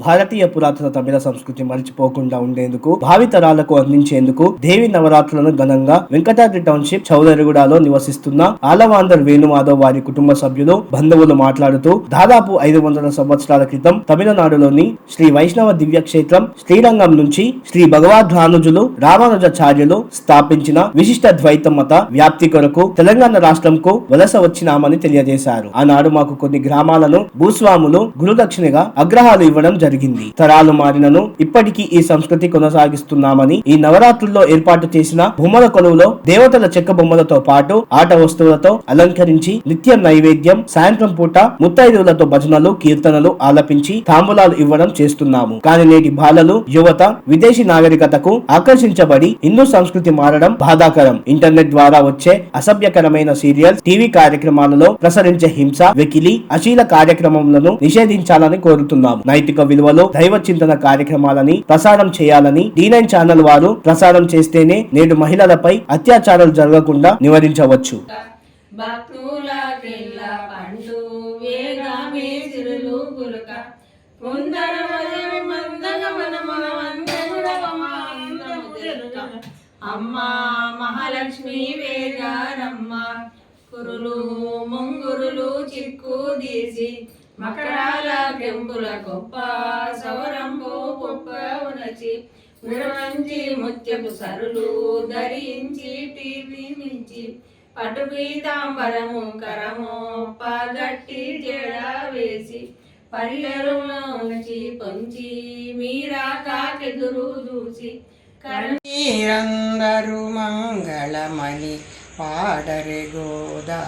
భారతీయ పురాతన తమిళ సంస్కృతి మరిచిపోకుండా ఉండేందుకు భావితరాలకు అందించేందుకు దేవి నవరాత్రులను ఘనంగా వెంకటాద్రి టౌన్షిప్ చౌదరిగూడలో నివసిస్తున్న ఆలవాందర్ వేణుమాధవ్ వారి కుటుంబ సభ్యులు బంధువులు మాట్లాడుతూ దాదాపు ఐదు వందల సంవత్సరాల క్రితం తమిళనాడులోని శ్రీ వైష్ణవ దివ్య క్షేత్రం శ్రీరంగం నుంచి శ్రీ భగవద్రానుజులు రామానుజాచార్యులు స్థాపించిన విశిష్ట ద్వైత మత వ్యాప్తి కొరకు తెలంగాణ రాష్ట్రంకు వలస వచ్చినామని తెలియజేశారు. ఆనాడు మాకు కొన్ని గ్రామాలను భూస్వాములు గురుదక్షిణగా అగ్రహాలు ఇవ్వడం జరిగింది. తరాలు మారినను ఇప్పటికీ ఈ సంస్కృతి కొనసాగిస్తున్నామని ఈ నవరాత్రుల్లో ఏర్పాటు చేసిన బొమ్మల కొలువులో దేవతల చెక్క బొమ్మలతో పాటు ఆట వస్తువులతో అలంకరించి నిత్య నైవేద్యం సాయంత్రం పూట ముత్తైదువులతో భజనలు కీర్తనలు ఆలపించి తాంబూలాలు ఇవ్వడం చేస్తున్నాము. కానీ నేటి బాలలు యువత విదేశీ నాగరికతకు ఆకర్షించబడి హిందూ సంస్కృతి మారడం బాధాకరం. ఇంటర్నెట్ ద్వారా వచ్చే అసభ్యకరమైన సీరియల్ టీవీ కార్యక్రమాలలో ప్రసరించే హింస వెకిలి అశీల కార్యక్రమములను నిషేధించాలని కోరుతున్నాము. నైతిక విలువలు దైవ చింతన కార్యక్రమాలని ప్రసారం చేయాలని డి నైన్ ఛానల్ వారు ప్రసారం చేస్తేనే నేడు మహిళలపై అత్యాచారాలు జరగకుండా నివారించవచ్చు. అమ్మా మహాలక్ష్మి వేగారమ్మ కురులు ముంగురులు చిక్కు తీసి మకరాల కెంపుల గొప్ప సవరంబు గొప్ప ఉనచి ముత్యపు సరులు ధరించి టీవీ పటు పీతాంబరము కరము పగట్టి జడ వేసి పల్లెరులోంచి పొంచి మీరా కాకెదురు దూసి కరణి మీరందరూ మంగళమని పాడరే గోదాదేవికి.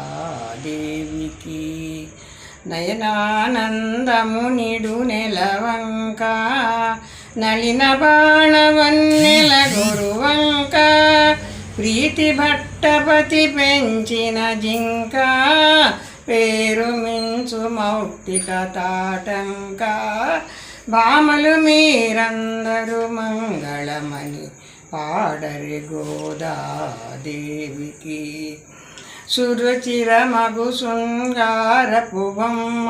నయనానందము నిడు నెలవంక నలిన బాణవన్నెల గురువంక ప్రీతి భట్టపతి పెంచిన జింక పేరు మించు మౌక్తిక తాటంక. భామలు మీరందరూ మంగళమని పాడరి గోదాదేవికి. సురుచిరమగు శృంగారపు బొమ్మ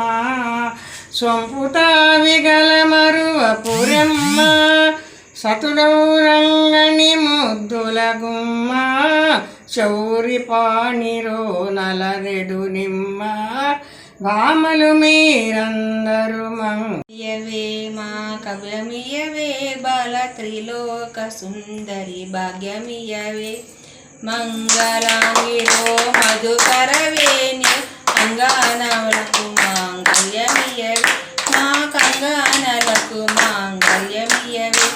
సొంపుత విగల మరువ పురమ్మ ముద్దుల గుమ్మ చౌరి పాణిరో నలరెడు నిమ్మ భామలు మీరందరు మంగయవే మా కవ్యమియవే బల త్రిలోక సుందరి భాగ్యమియవే మంగళాంగిరో మధుకరవేణి అంగానములకు మాంగళ్యమియవి మా కంగానలకు మాంగళ్యమియవి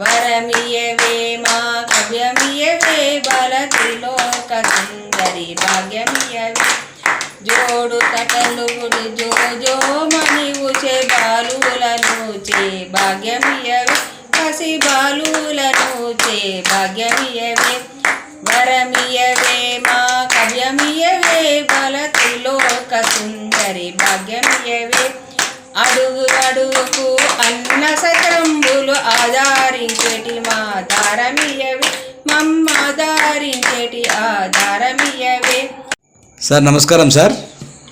వరమియవే మా కవ్యమియవే బలతిలోక సుందరి భాగ్యమియవి. జోడు తటలుగుడు జో జో మణివు చే బాలులను చే భాగ్యమియవి పసి బాలులను చే భాగ్యమియవే. వరమియవే మా కవ్యమియవే బల త్రిలోక సుందరి భాగ్యమియవే అడుగు అడుగుకు అన్న సతంబులు ఆధారించేటి మా దారమియవే మమ్మ ఆధారించేటి ఆధారమియవే సార్ నమస్కారం సార్.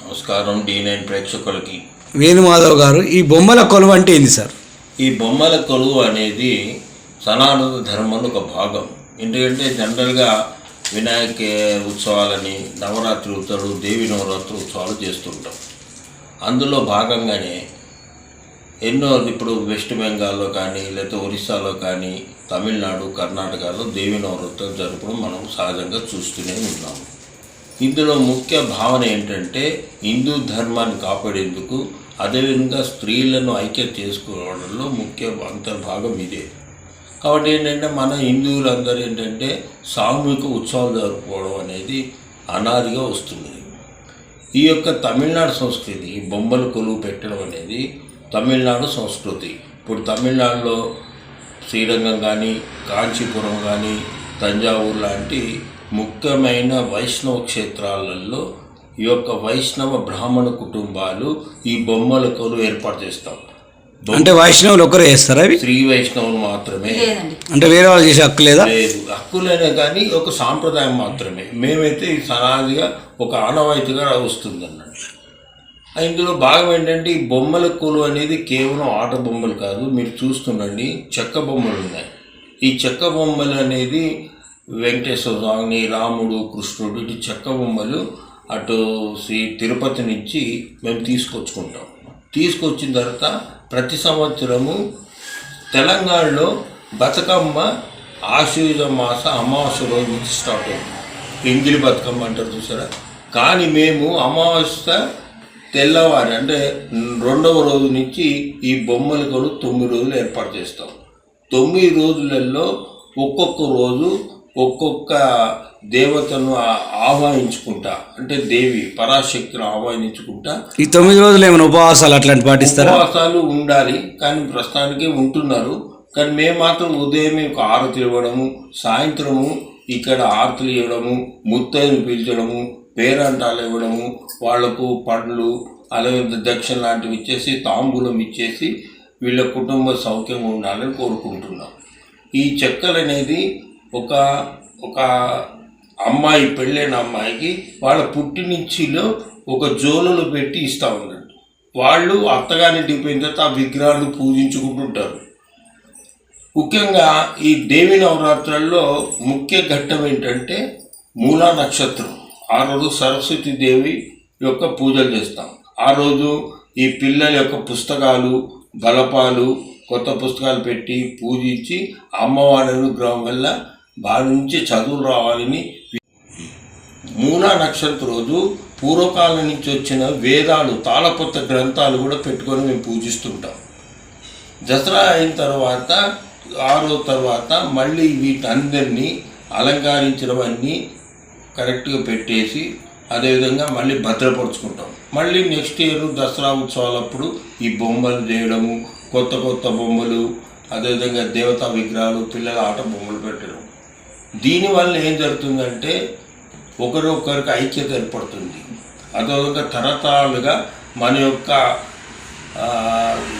నమస్కారం డి నైన్ ప్రేక్షకులకి. వేణుమాధవ్ గారు ఈ బొమ్మల కొలువు అంటే ఏంది సార్? ఈ బొమ్మల కొలువు అనేది సనాతన ధర్మంలో ఒక భాగం. ఎందుకంటే జనరల్గా వినాయక ఉత్సవాలని నవరాత్రి ఉత్సవాలు దేవి నవరాత్రి ఉత్సవాలు చేస్తుంటాం. అందులో భాగంగానే ఎన్నో ఇప్పుడు వెస్ట్ బెంగాల్లో కానీ లేకపోతే ఒరిస్సాలో కానీ తమిళనాడు కర్ణాటకలో దేవి నవరాత్రులు జరపడం మనం సహజంగా చూస్తూనే ఉన్నాము ఇందులో ముఖ్య భావన ఏంటంటే హిందూ ధర్మాన్ని కాపాడేందుకు అదేవిధంగా స్త్రీలను ఐక్యత చేసుకోవడంలో ముఖ్య అంతర్భాగం ఇదే. కాబట్టి ఏంటంటే మన హిందువులందరూ ఏంటంటే సామూహిక ఉత్సవాలు జరుపుకోవడం అనేది అనాదిగా వస్తుంది. ఈ యొక్క తమిళనాడు సంస్కృతి బొమ్మలు కొలువు పెట్టడం అనేది తమిళనాడు సంస్కృతి. ఇప్పుడు తమిళనాడులో శ్రీరంగం కానీ కాంచీపురం కానీ తంజావూరు లాంటి ముఖ్యమైన వైష్ణవ క్షేత్రాలలో ఈ యొక్క వైష్ణవ బ్రాహ్మణ కుటుంబాలు ఈ బొమ్మల కొలువు ఏర్పాటు చేస్తాం. అంటే వైష్ణవులు ఒకరే చేస్తారా అవి? శ్రీ వైష్ణవులు మాత్రమే. అంటే వేరే వాళ్ళు చేసే హక్కు లేదా? లేదు. హక్కులనే కానీ ఒక సాంప్రదాయం మాత్రమే. మేమైతే సనాదిగా ఒక ఆనవాయితీగా వస్తుంది అన్నట్టు ఇందులో భాగం ఏంటంటే ఈ బొమ్మల కొలువు అనేది కేవలం ఆట బొమ్మలు కాదు. మీరు చూస్తుండండి చెక్క బొమ్మలు ఉన్నాయి. ఈ చెక్క బొమ్మలు అనేది వెంకటేశ్వర స్వామిని రాముడు కృష్ణుడు ఇటు చెక్క బొమ్మలు అటు శ్రీ తిరుపతి నుంచి మేము తీసుకొచ్చుకుంటాం. తీసుకొచ్చిన తర్వాత ప్రతి సంవత్సరము తెలంగాణలో బతుకమ్మ ఆశ్వయుజ మాస అమావాస్య రోజు నుంచి స్టార్ట్ అవుతుంది ఎంగిలి బతుకమ్మ అంటారు చూసారా? కానీ మేము అమావాస్య తెల్లవారి అంటే రెండవ రోజు నుంచి ఈ బొమ్మలు కూడా తొమ్మిది రోజులు ఏర్పాటు చేస్తాం. తొమ్మిది రోజులలో ఒక్కొక్క రోజు ఒక్కొక్క దేవతను ఆహ్వానించుకుంటా అంటే దేవి పరాశక్తిని ఆహ్వానించుకుంటా ఈ తొమ్మిది రోజులు ఏమైనా ఉపవాసాలు అట్లాంటి పాటిస్తారా? ఉపవాసాలు ఉండాలి. కానీ ప్రస్తుతానికి ఉంటున్నారు. కానీ మేము మాత్రం ఉదయం ఒక ఆరతి ఇవ్వడము సాయంత్రము ఇక్కడ ఆరతులు ఇవ్వడము ముత్తైను పీల్చడము పేరంటాలు ఇవ్వడము వాళ్ళకు పండ్లు అలాగే దక్షిణ లాంటివి ఇచ్చేసి తాంబూలం ఇచ్చేసి వీళ్ళ కుటుంబ సౌఖ్యంగా ఉండాలని కోరుకుంటున్నాం. ఈ చెక్కలు అనేది ఒక ఒక అమ్మాయి పెళ్ళైన అమ్మాయికి వాళ్ళ పుట్టినుంచిలో ఒక జోలులో పెట్టి ఇస్తా ఉన్నాడు. వాళ్ళు అత్తగారింటికి పోయిన తర్వాత ఆ విగ్రహాలను పూజించుకుంటుంటారు. ముఖ్యంగా ఈ దేవి నవరాత్రుల్లో ముఖ్య ఘట్టం ఏంటంటే మూలా నక్షత్రం. ఆ రోజు సరస్వతి దేవి యొక్క పూజలు చేస్తాం. ఆ రోజు ఈ పిల్లల యొక్క పుస్తకాలు బలపాలు కొత్త పుస్తకాలు పెట్టి పూజించి అమ్మవారి అనుగ్రహం వల్ల వారి నుంచి చదువులు రావాలని మూలా నక్షత్ర రోజు పూర్వకాలం నుంచి వచ్చిన వేదాలు తాళపత్ర గ్రంథాలు కూడా పెట్టుకొని మేము పూజిస్తుంటాం. దసరా అయిన తర్వాత ఆరో తర్వాత మళ్ళీ వీటందరినీ అలంకరించినవన్నీ కరెక్ట్గా పెట్టేసి అదేవిధంగా మళ్ళీ భద్రపరుచుకుంటాం. మళ్ళీ నెక్స్ట్ ఇయర్ దసరా ఉత్సవాలప్పుడు ఈ బొమ్మలు చేయడము కొత్త కొత్త బొమ్మలు అదేవిధంగా దేవతా విగ్రహాలు పిల్లల ఆట బొమ్మలు పెట్టడం. దీనివల్ల ఏం జరుగుతుందంటే ఒకరొకరికి ఐక్యత ఏర్పడుతుంది. అదొక తరతరాలుగా మన యొక్క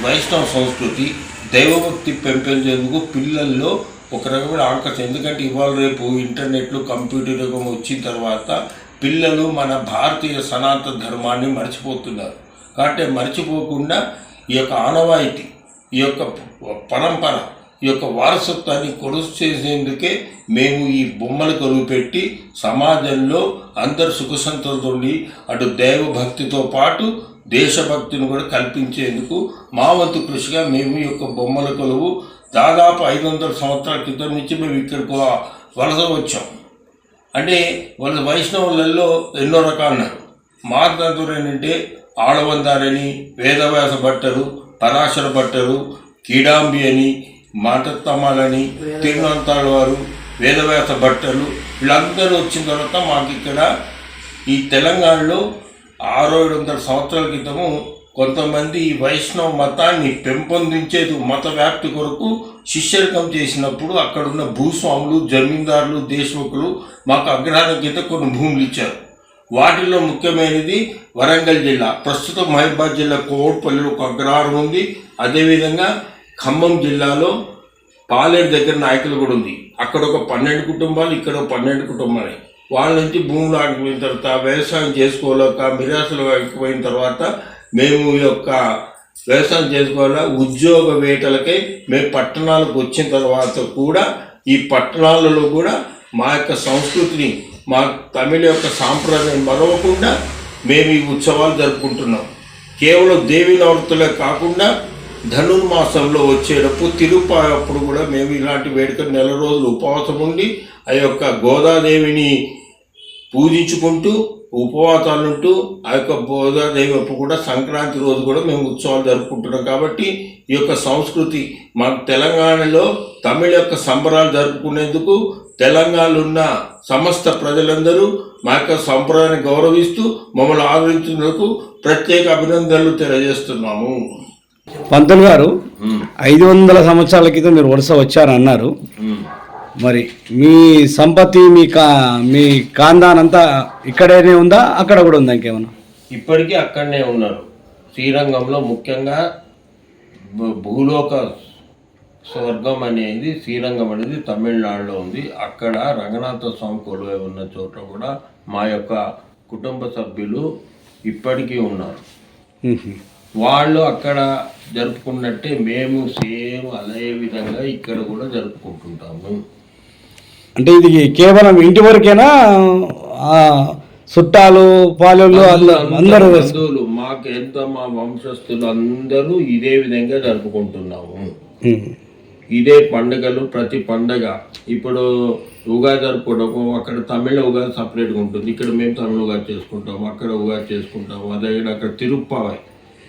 వైష్ణవ సంస్కృతి దైవభక్తి పెంపొందేందుకు పిల్లల్లో ఒక రకమైన ఆకర్షణ. ఎందుకంటే ఇవాళ రేపు ఇంటర్నెట్లు కంప్యూటర్ యుగం వచ్చిన తర్వాత పిల్లలు మన భారతీయ సనాతన ధర్మాన్ని మర్చిపోతున్నారు. కాబట్టి మర్చిపోకుండా ఈ యొక్క ఆనవాయితీ ఈ యొక్క పరంపర ఈ యొక్క వారసత్వాన్ని కొడుసు చేసేందుకే మేము ఈ బొమ్మలు కొలువు పెట్టి సమాజంలో అందరు సుఖ సంతోషంతో అటు దైవభక్తితో పాటు దేశభక్తిని కూడా కల్పించేందుకు మా వంతు కృషిగా మేము ఈ యొక్క బొమ్మల కొలువు దాదాపు ఐదు వందల సంవత్సరాల క్రితం నుంచి మేము ఇక్కడికి వలస వచ్చాం. అంటే వాళ్ళ వైష్ణవులలో ఎన్నో రకాలు ఉన్నారు మా ఏంటంటే ఆడవందారని వేదవ్యాస భట్టరు పరాశర భట్టరు కీడాంబి అని మాటత్తమ్మాలని తిరునంతాల వారు వేదవ్యాస భట్టలు వీళ్ళందరూ వచ్చిన తర్వాత మాకు ఇక్కడ ఈ తెలంగాణలో ఆరు ఏడు వందల సంవత్సరాల క్రితము కొంతమంది ఈ వైష్ణవ మతాన్ని పెంపొందించేది మత వ్యాప్తి కొరకు శిష్యరికం చేసినప్పుడు అక్కడున్న భూస్వాములు జమీందారులు దేశముఖులు మాకు అగ్రహారం కింద కొన్ని భూములు ఇచ్చారు. వాటిలో ముఖ్యమైనది వరంగల్ జిల్లా. ప్రస్తుతం మహబాద్ జిల్లా కోడ్పల్లిలో ఒక అగ్రహారం ఉంది. అదేవిధంగా ఖమ్మం జిల్లాలో పాలేరు దగ్గర నాయకులు కూడా ఉంది. అక్కడ ఒక పన్నెండు కుటుంబాలు ఇక్కడ ఒక పన్నెండు కుటుంబాలు. వాళ్ళ నుంచి భూములు ఆగిపోయిన తర్వాత వ్యవసాయం చేసుకోలేక మిరాసులు ఆగిపోయిన తర్వాత మేము ఈ యొక్క వ్యవసాయం చేసుకోవాలా ఉద్యోగ వేటలకై మేము పట్టణాలకు వచ్చిన తర్వాత కూడా ఈ పట్టణాలలో కూడా మా యొక్క సంస్కృతిని మా తమిళ యొక్క సాంప్రదాయం మరవకుండా మేము ఈ ఉత్సవాలు జరుపుకుంటున్నాం. కేవలం దేవీ నవరాత్రులే కాకుండా ధనుర్మాసంలో వచ్చేటప్పుడు తిరుపాయి అప్పుడు కూడా మేము ఇలాంటి వేడుకలు నెల రోజులు ఉపవాసం ఉండి ఆ యొక్క గోదాదేవిని పూజించుకుంటూ ఉపవాసాలు ఉంటూ ఆ యొక్క గోదాదేవి అప్పుడు కూడా సంక్రాంతి రోజు కూడా మేము ఉత్సవాలు జరుపుకుంటున్నాం కాబట్టి ఈ యొక్క సంస్కృతి మా తెలంగాణలో తమిళ యొక్క సంబరాలు జరుపుకునేందుకు తెలంగాణలో ఉన్న సమస్త ప్రజలందరూ మా యొక్క సంప్రదాయాన్ని గౌరవిస్తూ మమ్మల్ని ఆదరించినందుకు ప్రత్యేక అభినందనలు తెలియజేస్తున్నాము. పంతులు గారు ఐదు వందల సంవత్సరాల క్రితం మీరు వరుస వచ్చారన్నారు. మరి మీ సంపత్తి మీ కా మీ కాందాన్ అంతా ఇక్కడనే ఉందా? అక్కడ కూడా ఉందా ఇంకేమన్నా? ఇప్పటికీ అక్కడనే ఉన్నారు. శ్రీరంగంలో ముఖ్యంగా భూలోక స్వర్గం అనేది శ్రీరంగం అనేది తమిళనాడులో ఉంది. అక్కడ రంగనాథ స్వామి కొలువై ఉన్న చోట కూడా మా యొక్క కుటుంబ సభ్యులు ఇప్పటికీ ఉన్నారు. వాళ్ళు అక్కడ జరుపుకున్నట్టే మేము సేమ్ అదే విధంగా ఇక్కడ కూడా జరుపుకుంటుంటాము. అంటే ఇది కేవలం ఇంటి వరకేనా? చుట్టాలు పాలోళ్ళు అందరూ బంధువులు మాకు ఎంత మా వంశస్థులు అందరూ ఇదే విధంగా జరుపుకుంటున్నాము. ఇదే పండుగలు ప్రతి పండగ. ఇప్పుడు ఉగాది జరుపుకోవడము అక్కడ తమిళ ఉగాది సపరేట్గా ఉంటుంది. ఇక్కడ మేము తమిళ ఉగాది చేసుకుంటాము అక్కడ ఉగాది చేసుకుంటాము అదే అక్కడ తిరుప్పావి.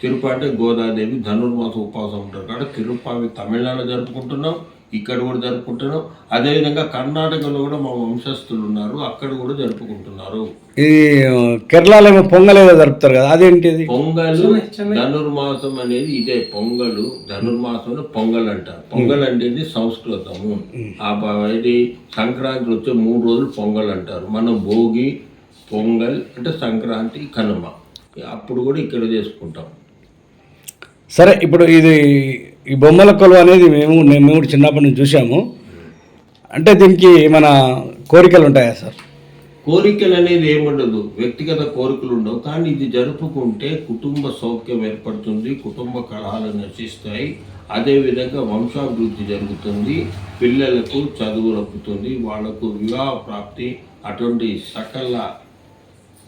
తిరుప అంటే గోదాదేవి ధనుర్మాసం ఉపవాసం ఉంటారు. కాబట్టి తిరుప్పావి తమిళనాడులో జరుపుకుంటున్నాం ఇక్కడ కూడా జరుపుకుంటున్నాం. అదేవిధంగా కర్ణాటకలో కూడా మా వంశస్థులు ఉన్నారు అక్కడ కూడా జరుపుకుంటున్నారు. ఈ కేరళలో పొంగల్ ఏదో జరుపుతారు కదా అదేంటిది? పొంగలు ధనుర్మాసం అనేది ఇదే పొంగలు ధనుర్మాసంలో పొంగల్ అంటారు. పొంగల్ అనేది సంస్కృతము. ఇది సంక్రాంతి వచ్చే మూడు రోజులు పొంగల్ అంటారు. మనం భోగి పొంగల్ అంటే సంక్రాంతి కనుమ. అప్పుడు కూడా ఇక్కడ చేసుకుంటాం. సరే ఇప్పుడు ఇది ఈ బొమ్మల కొలువు అనేది మేము మేము కూడా చిన్నప్పటి నుంచి చూసాము అంటే దీనికి మన కోరికలు ఉంటాయా సార్? కోరికలు అనేది ఏముండదు వ్యక్తిగత కోరికలు ఉండవు. కానీ ఇది జరుపుకుంటే కుటుంబ సౌఖ్యం ఏర్పడుతుంది కుటుంబ కలహాలు నశిస్తాయి. అదేవిధంగా వంశాభివృద్ధి జరుగుతుంది పిల్లలకు చదువు రప్పుతుంది వాళ్ళకు వివాహ ప్రాప్తి అటువంటి సకల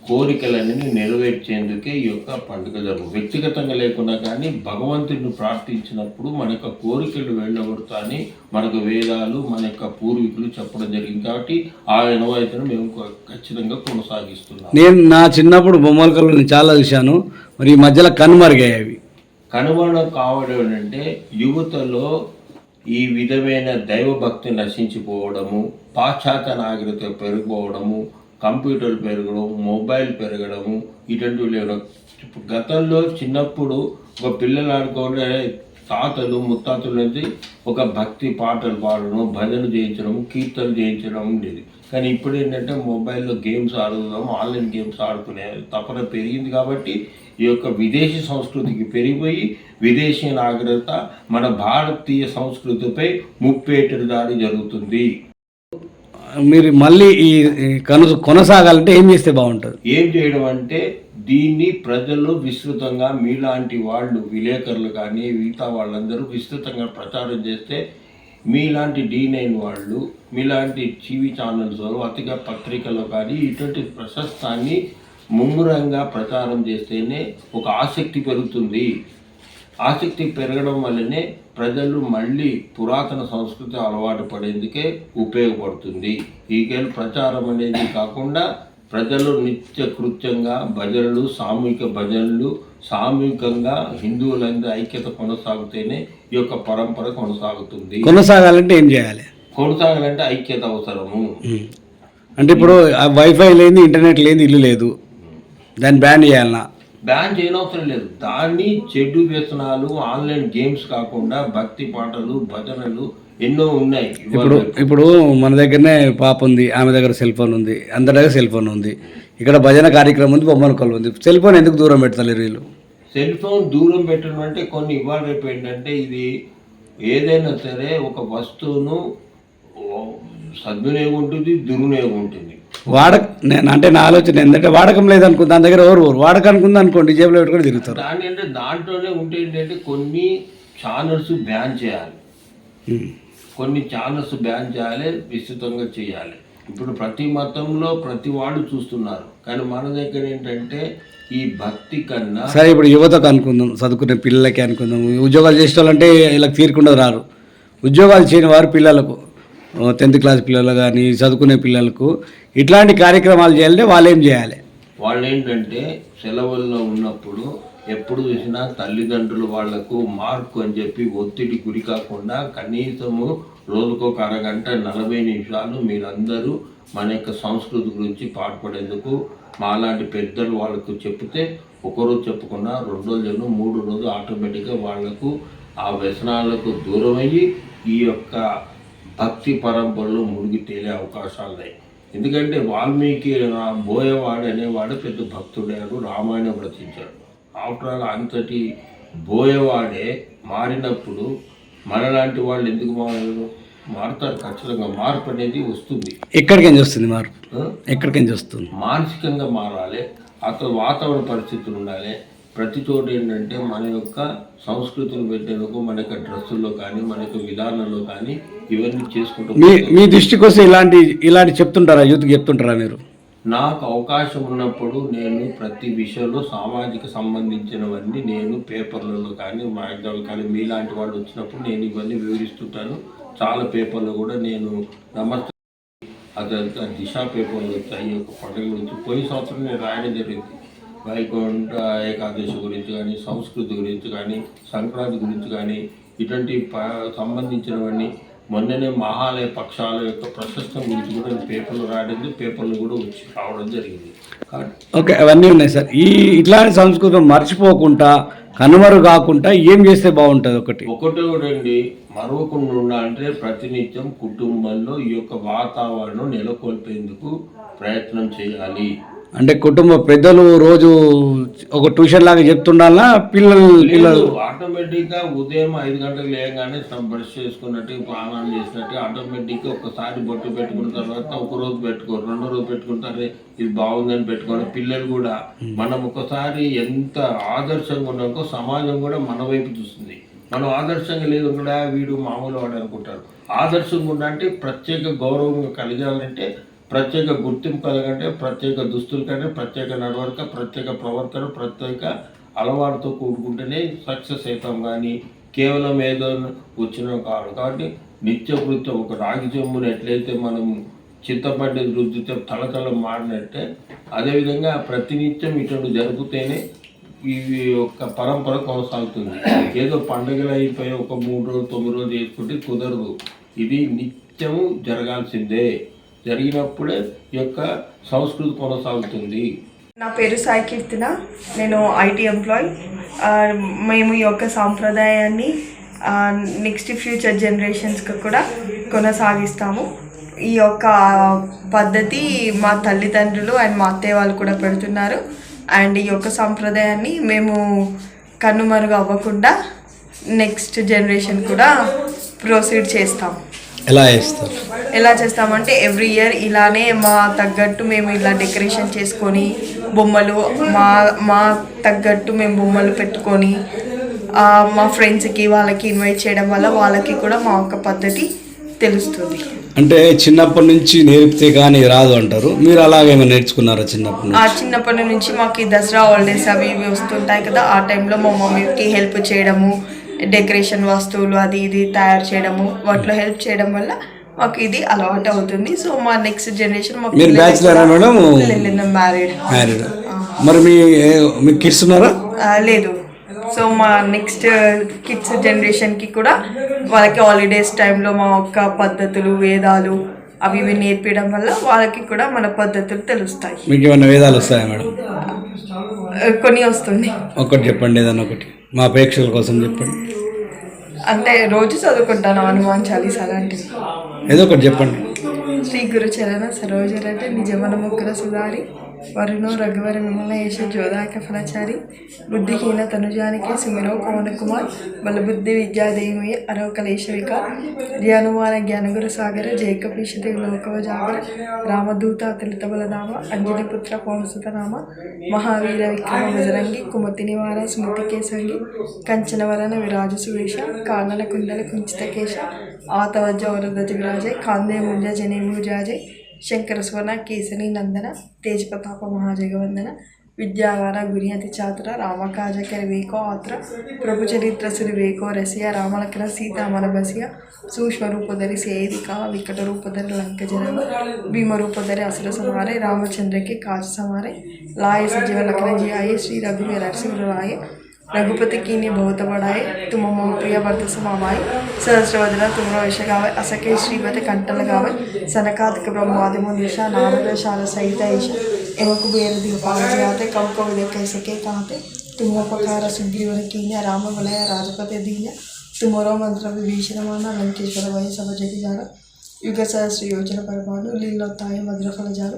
కోరికలన్నీ నెరవేర్చేందుకే ఈ యొక్క పండుగ జరుగు వ్యక్తిగతంగా లేకున్నా కానీ భగవంతుడిని ప్రార్థించినప్పుడు మన యొక్క కోరికలు వెళ్ళగొడతాని మనకు వేదాలు మన యొక్క పూర్వీకులు చెప్పడం జరిగింది కాబట్టి ఆ అనువాయితను మేము ఖచ్చితంగా కొనసాగిస్తున్నాం. నేను నా చిన్నప్పుడు బొమ్మల కొలువు నేను చాలా చూశాను. మరి ఈ మధ్యలో కనుమరుగాయి అవి. కనుగొనడం కావడం ఏంటంటే యువతలో ఈ విధమైన దైవభక్తి నశించిపోవడము పాశ్చాత్య నాగరికత పెరిగిపోవడము కంప్యూటర్లు పెరగడం మొబైల్ పెరగడము ఇటువంటివి లేవడం. గతంలో చిన్నప్పుడు ఒక పిల్లలు ఆడుకోవడం తాతలు ముత్తాతలు నుంచి ఒక భక్తి పాటలు పాడడం భజన చేయించడం కీర్తనలు చేయించడం ఉండేది. కానీ ఇప్పుడు ఏంటంటే మొబైల్లో గేమ్స్ ఆడుదాం ఆన్లైన్ గేమ్స్ ఆడుకునే తపన పెరిగింది కాబట్టి ఈ యొక్క విదేశీ సంస్కృతికి పెరిగిపోయి విదేశీ నాగరికత మన భారతీయ సంస్కృతిపై ముప్పేటడి దాడి జరుగుతుంది. మీరు మళ్ళీ ఈ కను కొనసాగాలంటే ఏం చేస్తే బాగుంటుంది? ఏం చేయడం అంటే దీన్ని ప్రజలు విస్తృతంగా మీలాంటి వాళ్ళు విలేకరులు కానీ మిగతా వాళ్ళందరూ విస్తృతంగా ప్రచారం చేస్తే మీలాంటి డీ నైన్ వాళ్ళు మీలాంటి టీవీ ఛానల్స్ అతిగా పత్రికలో కానీ ఇటువంటి ప్రశస్తాన్ని ముమ్మురంగా ప్రచారం చేస్తేనే ఒక ఆసక్తి పెరుగుతుంది. ఆసక్తి పెరగడం వల్లనే ప్రజలు మళ్ళీ పురాతన సంస్కృతి అలవాటు పడేందుకే ఉపయోగపడుతుంది. ఈ కేవలం ప్రచారం అనేది కాకుండా ప్రజలు నిత్య కృత్యంగా భజనలు సామూహిక భజనలు సామూహికంగా హిందువులందరి ఐక్యత కొనసాగితేనే ఈ యొక్క పరంపర కొనసాగుతుంది. కొనసాగాలంటే ఏం చేయాలి? కొనసాగాలంటే ఐక్యత అవసరము. అంటే ఇప్పుడు వైఫై లేని ఇంటర్నెట్ లేని ఇల్లు లేదు. దాన్ని బ్యాన్ చేయాలన్నా బ్యాన్ చేయనవసరం లేదు. దాన్ని చెడు వ్యసనాలు ఆన్లైన్ గేమ్స్ కాకుండా భక్తి పాటలు భజనలు ఎన్నో ఉన్నాయి. ఇప్పుడు ఇప్పుడు మన దగ్గరనే పాప ఉంది ఆమె దగ్గర సెల్ ఫోన్ ఉంది అందరి దగ్గర సెల్ ఫోన్ ఉంది. ఇక్కడ భజన కార్యక్రమం ఉంది బొమ్మల కొలు ఉంది. సెల్ ఫోన్ ఎందుకు దూరం పెడతలేరు వీళ్ళు? సెల్ ఫోన్ దూరం పెట్టడం అంటే కొన్ని ఇవాళ రేపు ఏంటంటే ఇది ఏదైనా సరే ఒక వస్తువును సద్వినియోగం ఉంటుంది దుర్వినియోగం ఉంటుంది. వాడక నేను అంటే నా ఆలోచన ఏంటంటే వాడకం లేదనుకో దాని దగ్గర ఎవరు ఎవరు వాడకానికి ఉంది అనుకోండి జేబులో పెట్టుకొని తిరుగుతారు. దాని అంటే దాంట్లోనే ఉంటే ఏంటంటే కొన్ని ఛానల్స్ బ్యాన్ చేయాలి. కొన్ని ఛానల్స్ బ్యాన్ చేయాలి విస్తృతంగా చేయాలి. ఇప్పుడు ప్రతి మతంలో ప్రతి వాళ్ళు చూస్తున్నారు. కానీ మన దగ్గర ఏంటంటే ఈ భక్తి కన్నా సరే ఇప్పుడు యువతకు అనుకుందాం చదువుకునే పిల్లలకి అనుకుందాం. ఉద్యోగాలు చేసే వాళ్ళంటే ఇలా తీరకుండా రారు. ఉద్యోగాలు చేయని వారు పిల్లలకు. టెన్త్ క్లాస్ పిల్లలు కానీ చదువుకునే పిల్లలకు ఇట్లాంటి కార్యక్రమాలు చేయాలంటే వాళ్ళు ఏం చేయాలి? వాళ్ళు ఏంటంటే సెలవుల్లో ఉన్నప్పుడు ఎప్పుడు చూసినా తల్లిదండ్రులు వాళ్ళకు మార్కు అని చెప్పి ఒత్తిడి గురి కాకుండా కనీసము రోజుకు ఒక అరగంట నలభై నిమిషాలు మీరందరూ మన యొక్క సంస్కృతి గురించి పాటుపడేందుకు మాలాంటి పెద్దలు వాళ్ళకు చెప్తే ఒకరోజు చెప్పుకున్నా రెండు రోజులు మూడు రోజులు ఆటోమేటిక్గా వాళ్ళకు ఆ వ్యసనాలకు దూరమయ్యి ఈ యొక్క భక్తి పరంపరలో మునిగి తేలే అవకాశాలు ఉన్నాయి ఎందుకంటే వాల్మీకి బోయవాడు అనేవాడు పెద్ద భక్తుడాడు రామాయణం రచించాడు. ఆఫ్టర్ ఆల్ అంతటి బోయవాడే మారినప్పుడు మనలాంటి వాళ్ళు ఎందుకు మారరు? మారుతారు ఖచ్చితంగా. మార్పు అనేది వస్తుంది. ఎక్కడికేం వస్తుంది మార్పు? ఆ? ఎక్కడికేం వస్తుంది? మానసికంగా మారాలి. అతను వాతావరణ పరిస్థితులు ఉండాలి. ప్రతి చోట ఏంటంటే మన యొక్క సంస్కృతిని పెట్టేందుకు మన యొక్క డ్రెస్సుల్లో కానీ మన యొక్క విధానంలో కానీ ఇవన్నీ చేసుకుంటూ మీ మీ దృష్టికి వస్తే ఇలాంటి ఇలాంటి చెప్తుంటారా? యూత్కి చెప్తుంటారా మీరు? నాకు అవకాశం ఉన్నప్పుడు నేను ప్రతి విషయంలో సామాజిక సంబంధించినవన్నీ నేను పేపర్లలో కానీ మ్యాగ్జాలు కానీ మీలాంటి వాళ్ళు వచ్చినప్పుడు నేను ఇవన్నీ వివరిస్తుంటాను. చాలా పేపర్లో కూడా నేను నమస్తే అదంతా దిశ పేపర్లు వచ్చాయి ఈ యొక్క పండుగ గురించి. పోయిన సంవత్సరం నేను రాయడం జరిగింది. వైకుంఠ ఏకాదశి గురించి కానీ సంస్కృతి గురించి కానీ సంక్రాంతి గురించి కానీ ఇటువంటి సంబంధించినవన్నీ మొన్ననే మహాలయ పక్షాల యొక్క ప్రశస్తం గురించి కూడా పేపర్లు రాయడం పేపర్లు కూడా వచ్చి రావడం జరిగింది. ఓకే అవన్నీ ఉన్నాయి సార్. ఈ ఇట్లాంటి సంస్కృతం మర్చిపోకుండా కనుమరు కాకుండా ఏం చేస్తే బాగుంటుంది ఒకటి? ఒకటి కూడా అండి మరవకుండా ఉండాలంటే ప్రతినిత్యం కుటుంబంలో ఈ యొక్క వాతావరణం నెలకొల్పేందుకు ప్రయత్నం చేయాలి. అంటే కుటుంబ పెద్దలు రోజు ఒక ట్యూషన్ లాగా చెప్తుండాలా పిల్లలు పిల్లలు ఆటోమేటిక్గా ఉదయం ఐదు గంటలకు లేయగానే బ్రష్ చేసుకున్నట్టు స్నానం చేసినట్టు ఆటోమేటిక్గా ఒకసారి బొట్టు పెట్టుకున్న తర్వాత ఒక రోజు పెట్టుకోరు రెండో రోజు పెట్టుకుంటారే ఇది బాగుందని పెట్టుకోవడం పిల్లలు కూడా మనం ఒకసారి ఎంత ఆదర్శంగా ఉన్నాకో సమాజం కూడా మన వైపు చూస్తుంది. మనం ఆదర్శంగా లేదు కూడా వీడు మామూలు వాడు అనుకుంటారు. ఆదర్శంగా ఉండాలంటే ప్రత్యేక గౌరవం కలిగాలంటే ప్రత్యేక గుర్తింపు కలగంటే ప్రత్యేక దుస్తులు కంటే ప్రత్యేక నడవడిక ప్రత్యేక ప్రవర్తన ప్రత్యేక అలవాటుతో కూడుకుంటేనే సక్సెస్ అవుతాం. కానీ కేవలం ఏదో వచ్చిన కాదు కాబట్టి నిత్య వృత్తి ఒక రాగి చెమ్మును ఎట్లయితే మనం చింతపడ్డ రుద్దితే తలతల మారినట్టే అదేవిధంగా ప్రతినిత్యం ఇటువంటి జరిగితేనే ఇవి యొక్క పరంపర కొనసాగుతుంది. ఏదో పండుగలు అయిపోయి ఒక మూడు రోజులు తొమ్మిది రోజులు చేసుకుంటే కుదరదు. ఇది నిత్యము జరగాల్సిందే. జరిగినప్పుడే ఈ యొక్క సంస్కృతి కొనసాగుతుంది. నా పేరు సాయి కీర్తిన. నేను ఐటీ ఎంప్లాయ్. మేము ఈ యొక్క సాంప్రదాయాన్ని నెక్స్ట్ ఫ్యూచర్ జనరేషన్స్కి కూడా కొనసాగిస్తాము. ఈ యొక్క పద్ధతి మా తల్లిదండ్రులు అండ్ మా అత్తయ్య వాళ్ళు కూడా పెడుతున్నారు. అండ్ ఈ యొక్క సాంప్రదాయాన్ని మేము కన్నుమరుగు అవ్వకుండా నెక్స్ట్ జనరేషన్ కూడా ప్రొసీడ్ చేస్తాం. ఎలా చేస్తారు? ఎలా చేస్తామంటే ఎవ్రీ ఇయర్ ఇలానే మా తగ్గట్టు మేము ఇలా డెకరేషన్ చేసుకొని బొమ్మలు మా మా తగ్గట్టు మేము బొమ్మలు పెట్టుకొని మా ఫ్రెండ్స్కి వాళ్ళకి ఇన్వైట్ చేయడం వల్ల వాళ్ళకి కూడా మా యొక్క పద్ధతి తెలుస్తుంది. అంటే చిన్నప్పటి నుంచి నేర్పితే కానీ రాదు అంటారు. మీరు అలాగేమో నేర్చుకున్నారా చిన్నప్పటి ఆ చిన్నప్పటి నుంచి మాకు దసరా హాలిడేస్ అవి ఇవి వస్తుంటాయి కదా ఆ టైంలో మా మమ్మీకి హెల్ప్ చేయడము డెకరేషన్ వస్తువులు అది ఇది తయారు చేయడము వాటిలో హెల్ప్ చేయడం వల్ల మాకు ఇది అలవాటు అవుతుంది. సో మా నెక్స్ట్ జనరేషన్ మాకు మీరు బ్యాచులర్ మేడం మ్యారీడ్ మ్యారీడ్ మరి మీ మీ కిడ్స్ ఉన్నారా? లేదు. సో మా నెక్స్ట్ కిడ్స్ జనరేషన్కి కూడా వాళ్ళకి హాలిడేస్ టైంలో మా యొక్క పద్ధతులు వేదాలు అవి ఇవి నేర్పించడం వల్ల వాళ్ళకి కూడా మన పద్ధతులు తెలుస్తాయి. మీకు ఏమైనా వేదాలు వస్తాయా మేడం? కొన్ని వస్తుంది ఒకటి చెప్పండి ఏదన్నా ఒకటి. మా ప్రేక్షకుల కోసం చెప్పండి. అంటే రోజు చదువుకుంటాను హనుమాన్ చాలీస్ అలాంటివి ఏదో ఒకటి చెప్పండి. శ్రీ గురు చరణ సరోజరట నిజమన ముగ్గుర సుధారి. వరుణో రఘువర విమల యశ జోదాక ఫలచారి బుద్ధిహీన తనుజానికి సుమిరో పవన కుమార్ బలబుద్ధి విద్యాదేవి అరవ వికార్ ధ్యానుమాన జ్ఞానగురు సాగర జైకపీషతి లోకవ జాగర రామదూత అతులిత బలనామ అంజలి పుత్ర నామ మహావీర విక్రమ బజరంగి కుమతి నివార స్మృతి కేసంగి కంచనవరణ విరాజ సువేష కానన కుండల కుంచిత కేశ ఆతవజ వరదజ విరాజే కాందే ముంజ జనే ಶಂಕರ ಸುವರ್ಣ ಕೇಸರಿ ನಂದನ ತೇಜಪ್ರತಾಪ ಮಹಾಜಗವಂದನ ವಿದ್ಯಾಗಾನ ಗುರಿಯತಿ ಚಾತುರ ರಾಮಕಾಜ ಕೆರಬೇಕೋ ಆತ್ರ ಪ್ರಭು ಚರಿತ್ರ ಸಿರಿಬೇಕೋ ರಸಿಯ ರಾಮಲಕ್ಕನ ಸೀತಾಮಲ ಬಸಿಯ ಸೂಕ್ಷ್ಮ ರೂಪದಲ್ಲಿ ಸೇದಿಕ ವಿಕಟ ರೂಪದಲ್ಲಿ ಲಂಕ ಜನವ ಭೀಮ ರೂಪದಲ್ಲಿ ಅಸುರ ಸಮಾರೆ ರಾಮಚಂದ್ರಕ್ಕೆ ಕಾಜ ಸಮಾರೆ ಲಾಯ ಸಜೀವ ಲಕ್ಕನ ಜಿಯಾಯೇ ಶ್ರೀ ರಘುವೀರ ನರಸಿಂಹರಾಯ रघुपति की ने बहुत बढ़ाए तुम मम प्रिय वर्त समावाय सहस्रवदना तुम वैश गावे असके श्रीमत कंठ लगावे सनकादिक ब्रह्मादि मुनिषा नाम शाल सहित ऐश एव कुबेर दीपाल जाते कव कव दे कह सके कहते तुम उपकार सुग्रीवन कीन्या राम वलय राजपति दीन्य तुमरो मंत्र विभीषण माना लंकेश्वर वय सब जग जान युग सहस्र योजन परमानु लीलोताय मद्रफल जान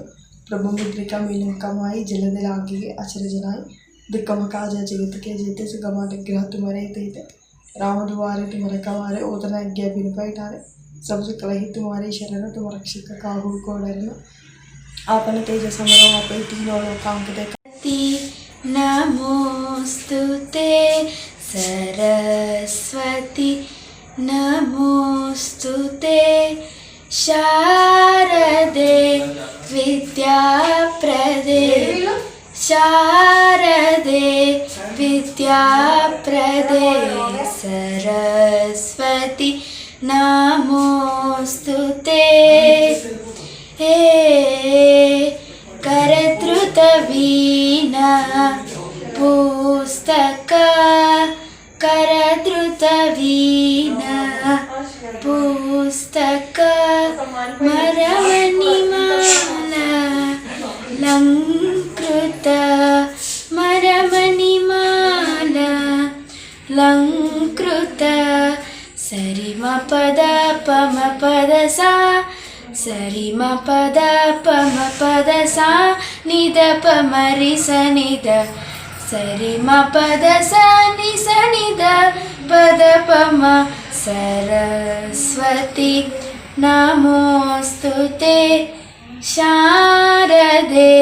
प्रभु मुद्रिका मीलन कमाई जलदिलागी अचरजनाई ದುಃಖಮ ಕಾಜ ಜಗತ್ತಿಗೆ ಜೇತೆ ಸುಗಮ ನಿಗ್ರಹ ತುಮರೇ ತೇತೆ ರಾಮ ದುವಾರೆ ತುಮರ ಕವಾರೆ ಓತನ ಅಜ್ಞೆ ಬಿನುಪೈಟಾರೆ ಸಬ್ಜು ಕಲಹಿ ತುಮಾರಿ ಶರಣ ತುಮ ರಕ್ಷಕ ಕಾಹು ಕೋಡನ್ನು ಆಪನ ತೇಜ ಸಮರವಾಪೈ ತೀನೋಳ ಕಾಂಕತೆ ನಮೋಸ್ತು ಸರಸ್ವತಿ ನಮೋಸ್ತು ಶಾರದೆ ವಿದ್ಯಾಪ್ರದೆ ಶಾ पम पद सा सरिम पद पम पद सा निद पमरि स निद सरिम पद स नि स निद पद पम सरस्वती। नमोऽस्तु ते शारदे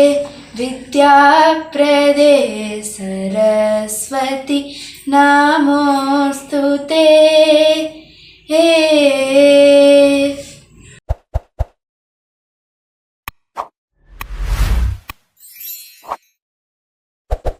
विद्याप्रदे सरस्वती। नमोऽस्तु ते Hey.